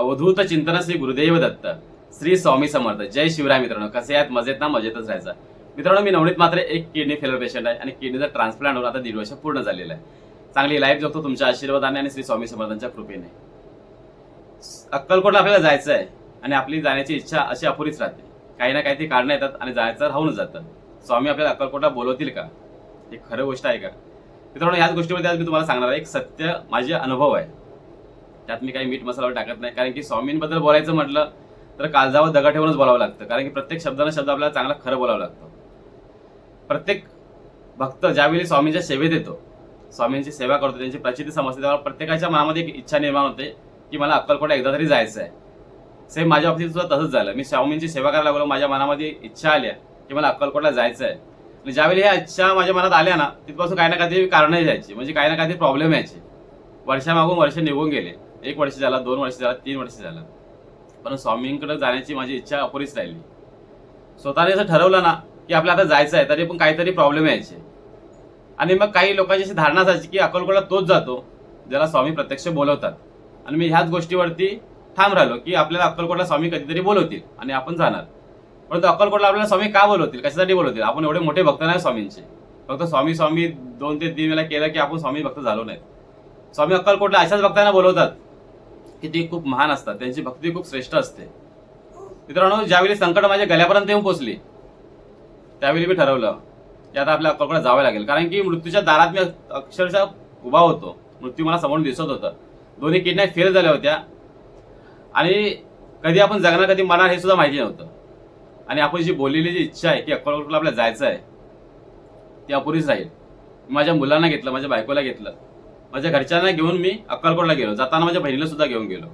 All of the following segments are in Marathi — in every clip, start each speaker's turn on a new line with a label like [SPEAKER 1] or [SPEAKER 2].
[SPEAKER 1] अवधूत चिंतन श्री गुरुदेव दत्त श्री स्वामी समर्थ. जय शिवराय मित्रांनो. कसे आहेत? मजेत ना? मजेतच राहायचं. मित्रांनो मी नवनीत मात्र एक किडनी फेलर पेशंट आहे आणि किडनीचा ट्रान्सप्लांट होऊन आता दीड वर्ष पूर्ण झालेलं आहे. चांगली लाईफ जगतो तुमच्या आशीर्वादाने आणि श्री स्वामी समर्थांच्या कृपेने. अक्कलकोटला आपल्याला जायचं आहे आणि आपली जाण्याची इच्छा अशी अपुरीच राहते. काही ना काही ती कारणं येतात आणि जायचं राहूनच जातं. स्वामी आपल्याला अक्कलकोटला बोलवतील का? हे खरं गोष्ट आहे का? मित्रांनो याच गोष्टीमध्ये आज मी तुम्हाला सांगणार आहे एक सत्य माझे अनुभव आहे. त्यात मी काही मीठ मसाला टाकत नाही. कारण की स्वामींबद्दल बोलायचं म्हटलं तर काळजावर दगड ठेवूनच बोलावं लागतं. कारण की प्रत्येक शब्दानं शब्द आपल्याला चांगला खरं बोलावं लागतं. प्रत्येक भक्त ज्यावेळी स्वामींच्या सेवेत येतो स्वामींची सेवा करतो त्यांची प्रचिती समजते तेव्हा प्रत्येकाच्या मनामध्ये एक इच्छा निर्माण होते की मला अक्कलकोटा एकदा तरी जायचं आहे सेम माझ्या बाबतीत सुद्धा तसंच झालं. मी स्वामींची सेवा करायला लागलो माझ्या मनामध्ये इच्छा आल्या की मला अक्कलकोटला जायचं आहे आणि ज्यावेळी ह्या इच्छा माझ्या मनात आल्या ना तिथपासून काही ना काही कारणं यायची. म्हणजे काही ना काही प्रॉब्लेम यायचे. वर्षामागून वर्ष निघून गेले. एक वर्ष झाला दोन वर्ष झाला तीन वर्ष झालं. पण स्वामींकडे जाण्याची माझी इच्छा अपुरीच राहिली. स्वतःने असं ठरवलं ना की आपल्याला आता जायचं आहे तरी पण काहीतरी प्रॉब्लेम यायचे. आणि मग काही लोकांची अशी धारणा असायची की अकोलकोला तोच जातो ज्याला स्वामी प्रत्यक्ष बोलवतात. आणि मी ह्याच गोष्टीवरती ठाम राहिलो की आपल्याला अक्कलकोटला स्वामी कधीतरी बोलवतील आणि आपण जाणार. परंतु अक्कलकोटला आपल्याला स्वामी का बोलवतील कशासाठी बोलवतील? आपण एवढे मोठे भक्त नाही स्वामींचे. फक्त स्वामी स्वामी दोन ते तीन वेळा केलं की आपण स्वामी भक्त झालो नाहीत. स्वामी अक्कलकोटला अशाच भक्तांना बोलवतात की ती खूप महान असतात. त्यांची भक्ती खूप श्रेष्ठ असते. मित्रांनो ज्यावेळी संकट माझ्या गल्यापर्यंत येऊन पोचली त्यावेळी मी ठरवलं की आता आपल्या अक्कलकोटला जावं लागेल. कारण की मृत्यूच्या दारात मी अक्षरशः उभा होतो. मृत्यू मला समोर दिसत होतं. दोन्ही किडन्या फेल झाल्या होत्या. आणि कधी आपण जगणार कधी मरणार हे सुद्धा माहिती नव्हतं. आणि आपण जी बोललेली जी इच्छा आहे की अक्कलकोटला आपल्याला जायचं आहे ती अपुरीच राहील. मी माझ्या मुलांना घेतलं माझ्या बायकोला घेतलं. माझ्या घरच्यांना घेऊन मी अक्कलकोटला गेलो. जाताना माझ्या बहिणीला सुद्धा घेऊन गेलो.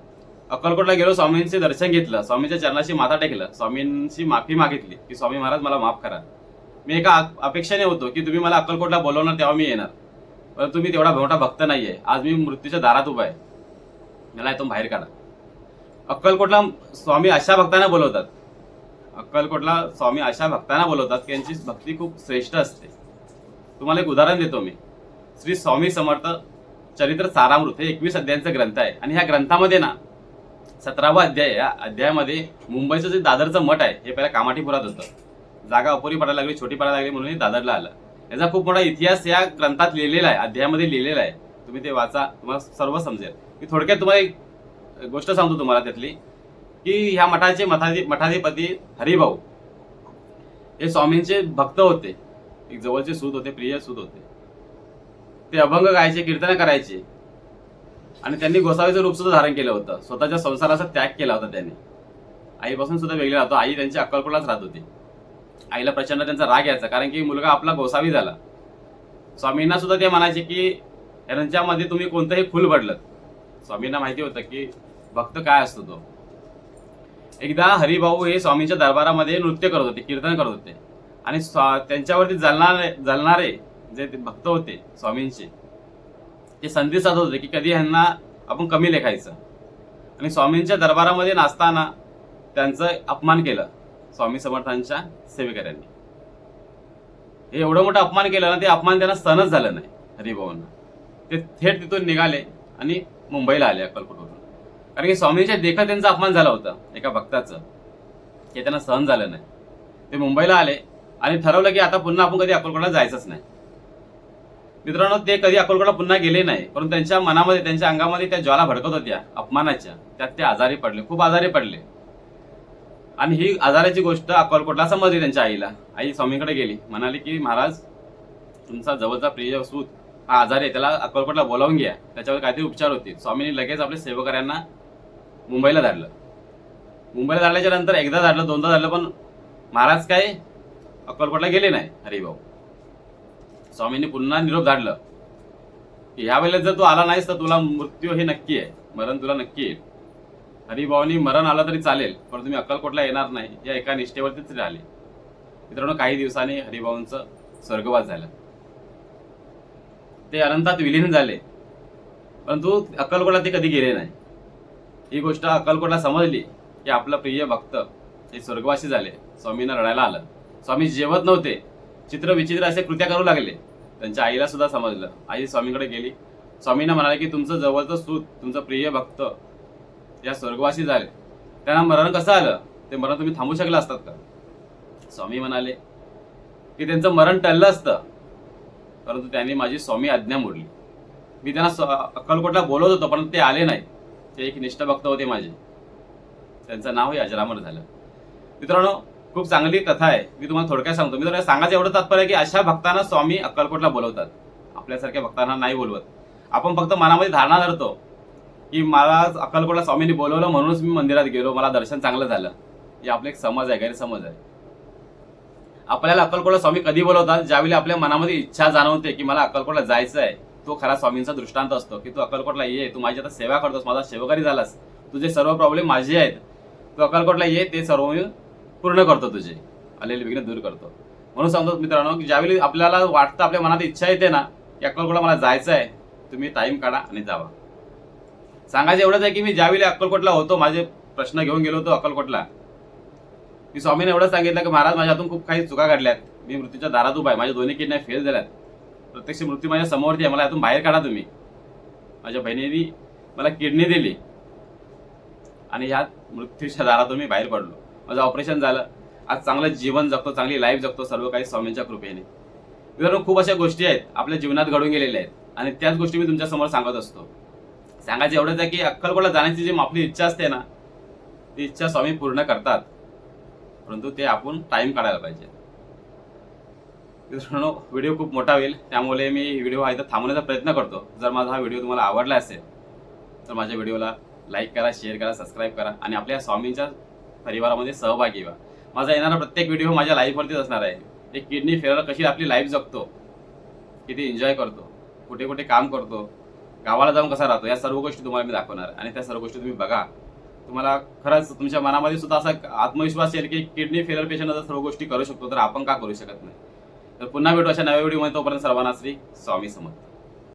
[SPEAKER 1] अक्कलकोटला गेलो स्वामींचे दर्शन घेतलं. स्वामींच्या चरणाशी माथा टेकलं. स्वामींची माफी मागितली की स्वामी महाराज मला माफ करा. मी एका अपेक्षेने होतो की तुम्ही मला अक्कलकोटला बोलवणार तेव्हा मी येणार. परंतु तुम्ही तेवढा मोठा भक्त नाही आहे आज मी मृत्यूच्या दारात उभा आहे. मला इथून बाहेर काढा. अक्कलकोटला स्वामी अशा भक्तांना बोलवतात. अक्कलकोटला स्वामी अशा भक्तांना बोलवतात की यांची भक्ती खूप श्रेष्ठ असते. तुम्हाला एक उदाहरण देतो मी. श्री स्वामी समर्थ चरित्र सारामृत हे एकवीस अध्यायांचा ग्रंथ आहे. आणि ह्या ग्रंथामध्ये ना सतरावा अध्याय या अध्यायामध्ये मुंबईचं जे दादरचं मठ आहे हे पहिला कामाठीपुरात होतं. जागा अपुरी पडायला लागली छोटी पडायला लागली म्हणून हे दादरला आलं. याचा खूप मोठा इतिहास या ग्रंथात लिहिलेला आहे अध्यायामध्ये लिहिलेला आहे. तुम्ही ते वाचा तुम्हाला सर्व समजेल. मी थोडक्यात तुम्हाला एक गोष्ट सांगतो तुम्हाला त्यातली की ह्या मठाचे मठाधी मठाधिपती हरिभाऊ हे स्वामींचे भक्त होते. एक जवळचे सूत होते प्रिय सूत होते. ते अभंग गायचे कीर्तन करायचे. आणि त्यांनी गोसावीचं रूप सुद्धा धारण केलं होतं. स्वतःच्या संसाराचा त्याग केला होता त्यांनी. आईपासून सुद्धा वेगळे राहतो. आई त्यांची अक्कलकुलाच राहत होती. आईला प्रचंड त्यांचा राग यायचा. कारण की मुलगा आपला गोसावी झाला. स्वामींना सुद्धा ते म्हणायचे की यांच्यामध्ये तुम्ही कोणतंही फुल भरलं स्वामींना माहिती होतं की भक्त काय असतो तो? एकदा हरिभाऊ हे स्वामींच्या दरबारामध्ये नृत्य करत होते कीर्तन करत होते. आणि स्वा- त्यांच्यावरती जलणारे जलणारे जे ते भक्त होते स्वामींचे ते संधी साधत होते की कधी ह्यांना आपण कमी लेखायचं. आणि स्वामींच्या दरबारामध्ये नाचताना त्यांचं अपमान केलं स्वामी समर्थांच्या सेवेकऱ्यांनी. हे एवढं मोठं अपमान केलं ना ते अपमान त्यांना सहनच झालं नाही हरिभाऊंना. ते थेट तिथून निघाले आणि मुंबईला आले अक्कलकोटवरून. कारण की स्वामींच्या देखत त्यांचा अपमान झाला होता एका भक्ताचं. हे त्यांना सहन झालं नाही. ते मुंबईला आले आणि ठरवलं की आता पुन्हा आपण कधी अक्कलकोटला जायचंच नाही. मित्रांनो ते कधी अक्कलकोटला पुन्हा गेले नाही परंतु त्यांच्या मनामध्ये त्यांच्या अंगामध्ये त्या ज्वाला भडकत होत्या अपमानाच्या. त्यात ते आजारी पडले खूप आजारी पडले. आणि ही आजाराची गोष्ट अकोलकोटला समजली त्यांच्या आईला. आई स्वामीकडे गेली म्हणाली की महाराज तुमचा जवळचा प्रिय सूत हा आजारी आहे त्याला अकोलकोटला बोलावून घ्या. त्याच्यावर काहीतरी उपचार होतील. स्वामींनी लगेच आपल्या सेवकऱ्यांना मुंबईला धाडलं. मुंबईला धाडल्याच्या नंतर एकदा धाडलं दोनदा धाडलं पण महाराज काय? अकोलकोटला गेले नाही. हरिभाऊ स्वामींनी पुन्हा निरोप धाडलं. की ह्या वेळेला जर तू आला नाहीस तर तुला मृत्यू हे नक्की आहे. मरण तुला नक्की येईल हरिभाऊनी मरण आलं तरी चालेल पण तुम्ही अक्कलकोटला येणार नाही. या एका निष्ठेवरतीच राहिले. मित्रांनो काही दिवसांनी हरिभाऊंचं स्वर्गवास झालं. ते अनंतात विलीन झाले. परंतु अक्कलकोटला ते कधी गेले नाही. ही गोष्ट अक्कलकोटला समजली की आपलं प्रिय भक्त हे स्वर्गवासी झाले. स्वामींना रडायला आलं. स्वामी जेवत नव्हते. चित्र विचित्र असे कृत्या करू लागले. त्यांच्या आईला सुद्धा समजलं. आई स्वामीकडे गेली. स्वामींना म्हणाले की तुमचं जवळचं सूत तुमचं प्रिय भक्त या स्वर्गवासी झाले. त्यांना मरण कसं आलं? ते मरण तुम्ही थांबू शकला असतात का? स्वामी म्हणाले की त्यांचं मरण टळलं असतं. परंतु त्यांनी माझी स्वामी आज्ञा मोडली. मी त्यांना स्व- अक्कलकोटला बोलवत होतो पण ते आले नाही. ते एक निष्ठ भक्त होते माझे. त्यांचं नावही अजरामर झालं. मित्रांनो खूप चांगली कथा आहे. मी तुम्हाला थोडक्यात सांगतो. मी तुम्हाला सांगायचं एवढं तात्पर्य आहे की अशा भक्तांना स्वामी अक्कलकोटला बोलवतात. आपल्यासारख्या भक्तांना नाही बोलवत. आपण फक्त मनामध्ये धारणा धरतो की मला अक्कलकोटला स्वामींनी बोलवलं म्हणूनच मी मंदिरात गेलो. मला दर्शन चांगलं झालं. हे आपले एक समज आहे गैरसमज आहे. आपल्याला अक्कलकोटला स्वामी कधी बोलवतात? ज्यावेळी आपल्या मनामध्ये इच्छा जाणवते की मला अक्कलकोटला जायचं आहे तो खरा स्वामींचा दृष्टांत असतो की तू अक्कलकोटला ये तू माझी आता सेवा करतोस माझा सेवकारी झालास. तुझे सर्व प्रॉब्लेम माझे आहेत. तू अक्कलकोटला ये ते सर्व मी पूर्ण करतो तुझे. आलेले विघ्न दूर करतो. म्हणून सांगतो मित्रांनो की ज्यावेळी आपल्याला वाटतं आपल्या मनात इच्छा येते ना की अक्कलकोटला मला जायचं आहे तुम्ही टाईम काढा आणि जावा. सांगायचं एवढंच आहे की मी ज्यावेळी अक्कलकोटला होतो माझे प्रश्न घेऊन गेलो होतो अक्कलकोटला. मी स्वामीने एवढं सांगितलं की महाराज माझ्या हातून खूप काही चुका घडल्यात. मी मृत्यूच्या दारात उभा आहे. माझ्या दोन्ही किडन्या फेल झाल्यात. प्रत्यक्ष मृत्यू माझ्या समोरची आहे. मला यातून बाहेर काढा तुम्ही. माझ्या बहिणीने मला किडनी दिली. आणि ह्या मृत्यूच्या दारातून मी बाहेर पडलो. माझं ऑपरेशन झालं. आज चांगलं जीवन जगतो चांगली लाईफ जगतो सर्व काही स्वामींच्या कृपेने. मित्रांनो खूप अशा गोष्टी आहेत. आपल्या जीवनात घडून गेलेल्या आहेत. आणि त्याच गोष्टी मी तुमच्यासमोर सांगत असतो. सांगायचं एवढंच आहे की अक्कलकोटला जाण्याची जी आपली इच्छा असते ना ती इच्छा स्वामी पूर्ण करतात. परंतु ते आपण टाईम काढायला पाहिजे. मित्रांनो व्हिडिओ खूप मोठा होईल. त्यामुळे मी व्हिडिओ हा इथं थांबवण्याचा प्रयत्न करतो. जर माझा हा व्हिडिओ तुम्हाला आवडला असेल तर माझ्या व्हिडिओला लाईक करा शेअर करा सबस्क्राईब करा. आणि आपल्या स्वामींच्या परिवारामध्ये सहभागी व्हा. माझा येणारा प्रत्येक व्हिडिओ माझ्या लाईफवरतीच असणार आहे. एक किडनी फेरर कशी आपली लाईफ जगतो किती एन्जॉय करतो कुठे कुठे काम करतो गावाला जाऊन कसा राहतो या सर्व गोष्टी तुम्हाला मी दाखवणार आणि त्या सर्व गोष्टी तुम्ही बघा. तुम्हाला खरंच तुमच्या मनामध्ये सुद्धा असा आत्मविश्वास येईल की किडनी फेलर पेशंट जर सर्व गोष्टी करू शकतो तर आपण का करू शकत नाही? तर पुन्हा भेटू अशा नव्या व्हिडिओमध्ये तोपर्यंत सर्वांना श्री स्वामी समर्थ.